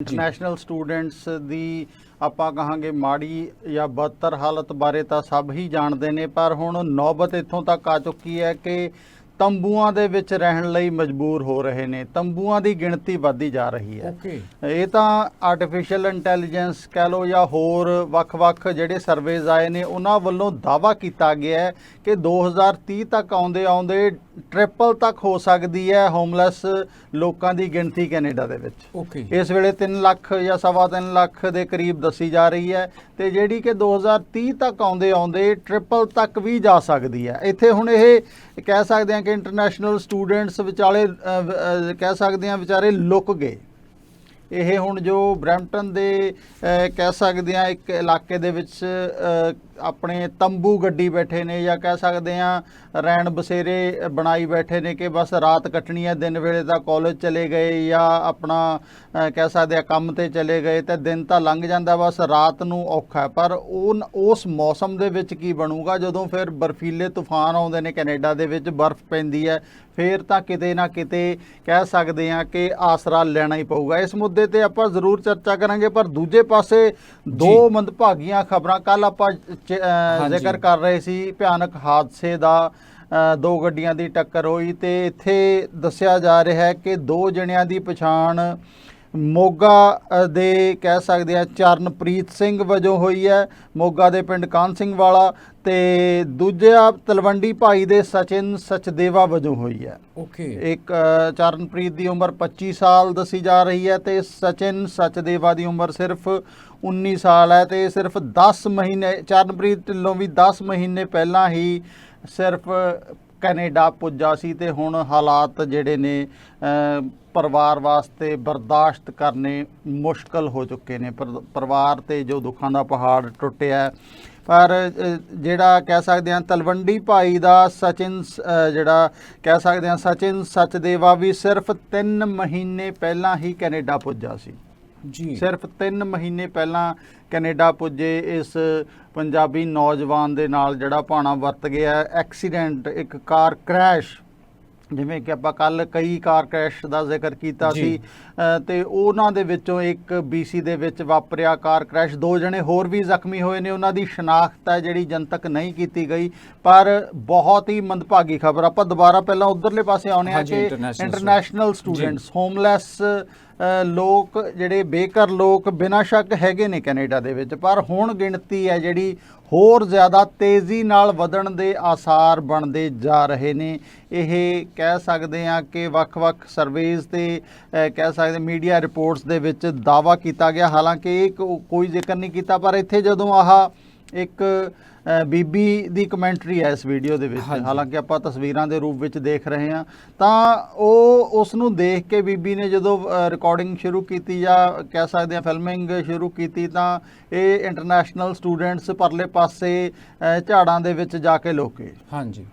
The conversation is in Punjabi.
ਇੰਟਰਨੈਸ਼ਨਲ ਸਟੂਡੈਂਟਸ ਦੀ ਆਪਾਂ ਕਹਾਂਗੇ ਮਾੜੀ ਜਾਂ ਬਦਤਰ ਹਾਲਤ ਬਾਰੇ ਤਾਂ ਸਭ ਹੀ ਜਾਣਦੇ ਨੇ ਪਰ ਹੁਣ ਨੌਬਤ ਇੱਥੋਂ ਤੱਕ ਆ ਚੁੱਕੀ ਹੈ ਕਿ ਤੰਬੂਆਂ ਦੇ ਵਿੱਚ ਰਹਿਣ ਲਈ ਮਜਬੂਰ ਹੋ ਰਹੇ ਨੇ। ਤੰਬੂਆਂ ਦੀ ਗਿਣਤੀ ਵੱਧਦੀ ਜਾ ਰਹੀ ਹੈ। ਇਹ ਤਾਂ ਆਰਟੀਫੀਸ਼ੀਅਲ ਇੰਟੈਲੀਜੈਂਸ ਕਹਿ ਲਓ ਜਾਂ ਹੋਰ ਵੱਖ-ਵੱਖ ਜਿਹੜੇ ਸਰਵੇਜ਼ ਆਏ ਨੇ ਉਹਨਾਂ ਵੱਲੋਂ ਦਾਵਾ ਕੀਤਾ ਗਿਆ ਹੈ ਕਿ 2030 ਤੱਕ ਆਉਂਦੇ ਆਉਂਦੇ ਟ੍ਰਿਪਲ ਤੱਕ ਹੋ ਸਕਦੀ ਹੈ ਹੋਮਲੈਸ ਲੋਕਾਂ ਦੀ ਗਿਣਤੀ ਕੈਨੇਡਾ ਦੇ ਵਿੱਚ। ਓਕੇ ਇਸ ਵੇਲੇ 3 ਲੱਖ ਜਾਂ ਸਵਾ ਤਿੰਨ ਲੱਖ ਦੇ ਕਰੀਬ ਦੱਸੀ ਜਾ ਰਹੀ ਹੈ ਤੇ ਜਿਹੜੀ ਕਿ 2030 ਤੱਕ ਆਉਂਦੇ ਆਉਂਦੇ ਟ੍ਰਿਪਲ ਤੱਕ ਵੀ ਜਾ ਸਕਦੀ ਹੈ। ਇੱਥੇ ਹੁਣ ਇਹ ਕਹਿ ਸਕਦੇ ਹਾਂ ਕਿ ਇੰਟਰਨੈਸ਼ਨਲ ਸਟੂਡੈਂਟਸ ਵਿਚਾਲੇ ਕਹਿ ਸਕਦੇ ਹਾਂ ਵਿਚਾਰੇ ਲੁਕ ਗਏ। ਇਹ ਹੁਣ ਜੋ ਬ੍ਰੈਂਪਟਨ ਦੇ ਕਹਿ ਸਕਦੇ ਆ ਇੱਕ ਇਲਾਕੇ ਦੇ ਵਿੱਚ ਆਪਣੇ ਤੰਬੂ ਗੱਡੀ ਬੈਠੇ ਨੇ ਜਾਂ ਕਹਿ ਸਕਦੇ ਆ ਰੈਣ ਬਸੇਰੇ ਬਣਾਈ ਬੈਠੇ ਨੇ ਕਿ ਬਸ ਰਾਤ ਕੱਟਣੀ ਹੈ ਦਿਨ ਵੇਲੇ ਤਾਂ ਕਾਲਜ ਚਲੇ ਗਏ ਜਾਂ ਆਪਣਾ ਕਹਿ ਸਕਦੇ ਆ ਕੰਮ ਤੇ ਚਲੇ ਗਏ ਤੇ ਦਿਨ ਤਾਂ ਲੰਘ ਜਾਂਦਾ ਬਸ ਰਾਤ ਨੂੰ ਔਖਾ ਹੈ ਪਰ ਉਹ ਉਸ ਮੌਸਮ ਦੇ ਵਿੱਚ ਕੀ ਬਣੂਗਾ ਜਦੋਂ ਫਿਰ ਬਰਫੀਲੇ ਤੂਫਾਨ ਆਉਂਦੇ ਨੇ ਕੈਨੇਡਾ ਦੇ ਵਿੱਚ ਬਰਫ਼ ਪੈਂਦੀ ਹੈ ਫੇਰ ਤਾਂ ਕਿਤੇ ਨਾ ਕਿਤੇ ਕਹਿ ਸਕਦੇ ਆ ਕਿ ਆਸਰਾ ਲੈਣਾ ਹੀ ਪਊਗਾ ਇਸ ਮੁੱਦੇ ਤੇ ਆਪਾਂ ਜ਼ਰੂਰ ਚਰਚਾ ਕਰਾਂਗੇ ਪਰ ਦੂਜੇ ਪਾਸੇ ਦੋ ਮੰਦਭਾਗੀਆਂ ਖਬਰਾਂ ਕੱਲ ਆਪਾਂ। ਜ਼ਿਕਰ ਕਰ ਰਹੇ ਸੀ ਭਿਆਨਕ ਹਾਦਸੇ ਦਾ ਦੋ ਗੱਡੀਆਂ ਦੀ ਟੱਕਰ ਹੋਈ ਤੇ ਇੱਥੇ ਦੱਸਿਆ ਜਾ ਰਿਹਾ ਹੈ ਕਿ ਦੋ ਜਣਿਆਂ ਦੀ ਪਛਾਣ ਮੋਗਾ ਦੇ ਕਹਿ ਸਕਦੇ ਆ ਚਰਨਪ੍ਰੀਤ ਸਿੰਘ ਵਜੋਂ ਹੋਈ ਹੈ ਮੋਗਾ ਦੇ ਪਿੰਡ ਕਾਨ ਸਿੰਘ ਵਾਲਾ ਤੇ ਦੂਜਾ ਤਲਵੰਡੀ ਭਾਈ ਦੇ ਸਚਿਨ ਸਚਦੇਵਾ ਵਜੋਂ ਹੋਈ ਹੈ। ਓਕੇ। ਇੱਕ ਚਰਨਪ੍ਰੀਤ ਦੀ ਉਮਰ 25 ਸਾਲ ਦੱਸੀ ਜਾ ਰਹੀ ਹੈ ਤੇ ਸਚਿਨ ਸਚਦੇਵਾ ਦੀ ਉਮਰ ਸਿਰਫ 19 ਸਾਲ ਹੈ ਤੇ ਸਿਰਫ 10 ਮਹੀਨੇ ਚਰਨਪ੍ਰੀਤ ਢਿੱਲੋਂ ਵੀ 10 ਮਹੀਨੇ ਪਹਿਲਾਂ ਹੀ ਸਿਰਫ ਕੈਨੇਡਾ ਪੁੱਜਾ ਸੀ ਤੇ ਹੁਣ ਹਾਲਾਤ ਜਿਹੜੇ ਨੇ ਪਰਿਵਾਰ ਵਾਸਤੇ ਬਰਦਾਸ਼ਤ ਕਰਨੇ ਮੁਸ਼ਕਲ ਹੋ ਚੁੱਕੇ ਨੇ। ਪਰਿਵਾਰ ਤੇ ਜੋ ਦੁੱਖਾਂ ਦਾ ਪਹਾੜ ਟੁੱਟਿਆ ਪਰ ਜਿਹੜਾ ਕਹਿ ਸਕਦੇ ਹਾਂ ਤਲਵੰਡੀ ਭਾਈ ਦਾ ਸਚਿਨ ਸ- ਜਿਹੜਾ ਕਹਿ ਸਕਦੇ ਹਾਂ ਸਚਿਨ ਸਚਦੇਵਾ ਵੀ ਸਿਰਫ 3 ਮਹੀਨੇ ਪਹਿਲਾਂ ਹੀ ਕੈਨੇਡਾ ਪੁੱਜਾ ਸੀ। ਜੀ। ਸਿਰਫ 3 ਮਹੀਨੇ ਪਹਿਲਾਂ ਕੈਨੇਡਾ ਪੁੱਜੇ ਇਸ ਪੰਜਾਬੀ ਨੌਜਵਾਨ ਦੇ ਨਾਲ ਜਿਹੜਾ ਭਾਣਾ ਵਰਤ ਗਿਆ ਐਕਸੀਡੈਂਟ ਇੱਕ ਕਾਰ ਕ੍ਰੈਸ਼ ਜਿਵੇਂ ਕਿ ਆਪਾਂ ਕੱਲ ਕਈ ਕਾਰ ਕ੍ਰੈਸ਼ ਦਾ ਜ਼ਿਕਰ ਕੀਤਾ। ਸੀ ਤੇ ਉਹਨਾਂ ਦੇ ਵਿੱਚੋਂ ਇੱਕ BC ਦੇ ਵਿੱਚ ਵਾਪਰਿਆ ਕਾਰ ਕ੍ਰੈਸ਼। ਦੋ ਜਣੇ ਹੋਰ ਵੀ ਜ਼ਖਮੀ ਹੋਏ ਨੇ ਉਹਨਾਂ ਦੀ ਸ਼ਨਾਖਤ ਹੈ ਜਿਹੜੀ ਜਨਤਕ ਨਹੀਂ ਕੀਤੀ ਗਈ ਪਰ ਬਹੁਤ ਹੀ ਮੰਦਭਾਗੀ ਖਬਰ। ਆਪਾਂ ਦੁਬਾਰਾ ਪਹਿਲਾਂ ਉਧਰਲੇ ਪਾਸੇ ਆਉਣੇ ਆ ਕਿ ਇੰਟਰਨੈਸ਼ਨਲ ਸਟੂਡੈਂਟਸ ਹੋਮਲੈਸ ਲੋਕ ਜਿਹੜੇ ਬੇਘਰ ਲੋਕ ਬਿਨਾਂ ਸ਼ੱਕ ਹੈਗੇ ਨੇ ਕੈਨੇਡਾ ਦੇ ਵਿੱਚ ਪਰ ਹੁਣ ਗਿਣਤੀ ਹੈ ਜਿਹੜੀ ਹੋਰ ਜ਼ਿਆਦਾ ਤੇਜ਼ੀ ਨਾਲ ਵਧਣ ਦੇ ਆਸਾਰ ਬਣਦੇ ਜਾ ਰਹੇ ਨੇ। ਇਹ ਕਹਿ ਸਕਦੇ ਆ ਕਿ ਵੱਖ-ਵੱਖ ਸਰਵੇਜ਼ ਤੇ ਕਹਿ ਸਕਦੇ ਮੀਡੀਆ ਰਿਪੋਰਟਸ ਦੇ ਵਿੱਚ ਦਾਵਾ ਕੀਤਾ ਗਿਆ। ਹਾਲਾਂਕਿ ਇਹ ਕੋਈ ਜ਼ਿਕਰ ਨਹੀਂ ਕੀਤਾ ਪਰ ਇੱਥੇ ਜਦੋਂ ਆਹ ਇੱਕ ਬੀਬੀ ਦੀ ਕਮੈਂਟਰੀ ਹੈ ਇਸ ਵੀਡੀਓ ਦੇ ਵਿੱਚ। ਹਾਲਾਂਕਿ ਆਪਾਂ ਤਸਵੀਰਾਂ ਦੇ ਰੂਪ ਵਿੱਚ ਦੇਖ ਰਹੇ ਹਾਂ ਤਾਂ ਉਹ ਉਸ ਨੂੰ ਦੇਖ ਕੇ ਬੀਬੀ ਨੇ ਜਦੋਂ ਰਿਕਾਰਡਿੰਗ ਸ਼ੁਰੂ ਕੀਤੀ ਜਾਂ ਕਹਿ ਸਕਦੇ ਹਾਂ ਫਿਲਮਿੰਗ ਸ਼ੁਰੂ ਕੀਤੀ ਤਾਂ ਇਹ ਇੰਟਰਨੈਸ਼ਨਲ ਸਟੂਡੈਂਟਸ ਪਰਲੇ ਪਾਸੇ ਝਾੜਾਂ ਦੇ ਵਿੱਚ ਜਾ ਕੇ ਲੋਕੇ ਹਾਂਜੀ।